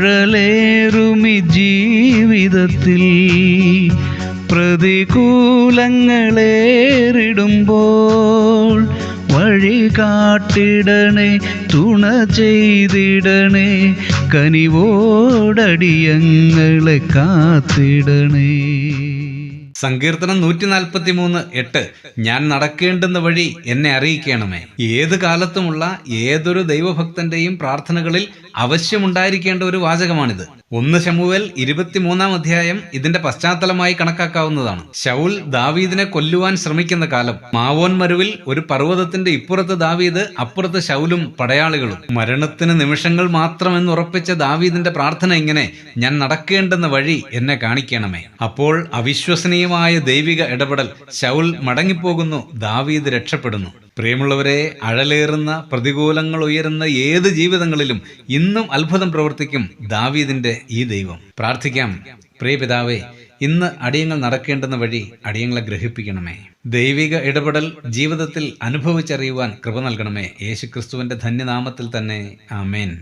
മഴലേറുമി ജീവിതത്തിൽ പ്രതികൂലങ്ങളേറിടുമ്പോൾ വഴി കാട്ടിടണേ തുണ ചെയ്തിടണേ കനിവോടടിയങ്ങളെ കാത്തിടണേ. സങ്കീർത്തനം നൂറ്റി നാൽപ്പത്തി മൂന്ന് എട്ട് ഞാൻ നടക്കേണ്ടുന്ന വഴി എന്നെ അറിയിക്കണമേ. ഏത് കാലത്തുമുള്ള ഏതൊരു ദൈവഭക്തന്റെയും പ്രാർത്ഥനകളിൽ അവശ്യമുണ്ടായിരിക്കേണ്ട ഒരു വാചകമാണിത്. ഒന്ന് ശമുവേൽ ഇരുപത്തിമൂന്നാം അധ്യായം ഇതിന്റെ പശ്ചാത്തലമായി കണക്കാക്കാവുന്നതാണ്. ശൗൽ ദാവീദിനെ കൊല്ലുവാൻ ശ്രമിക്കുന്ന കാലം. മാവോൻ മരുവിൽ ഒരു പർവതത്തിന്റെ ഇപ്പുറത്ത് ദാവീദ് അപ്പുറത്ത് ശൗലും പടയാളികളും. മരണത്തിന് നിമിഷങ്ങൾ മാത്രമെന്ന് ഉറപ്പിച്ച ദാവീദിന്റെ പ്രാർത്ഥന ഇങ്ങനെ ഞാൻ നടക്കേണ്ടെന്ന വഴി എന്നെ കാണിക്കണമേ. അപ്പോൾ അവിശ്വസനീയമായ ദൈവിക ഇടപെടൽ ശൗൽ മടങ്ങിപ്പോകുന്നു ദാവീദ് രക്ഷപ്പെടുന്നു. പ്രിയമുള്ളവരെ അഴലേറുന്ന പ്രതികൂലങ്ങൾ ഉയരുന്ന ഏത് ജീവിതങ്ങളിലും ഇന്നും അത്ഭുതം പ്രവർത്തിക്കും ദാവീദിന്റെ ഈ ദൈവം. പ്രാർത്ഥിക്കാം. പ്രിയപിതാവേ ഇന്ന് അടിയങ്ങൾ നടക്കേണ്ടെന്ന വഴി അടിയങ്ങളെ ഗ്രഹിപ്പിക്കണമേ. ദൈവിക ഇടപെടൽ ജീവിതത്തിൽ അനുഭവിച്ചറിയുവാൻ കൃപ നൽകണമേ. യേശുക്രിസ്തുവിന്റെ ധന്യനാമത്തിൽ തന്നെ. ആമേൻ.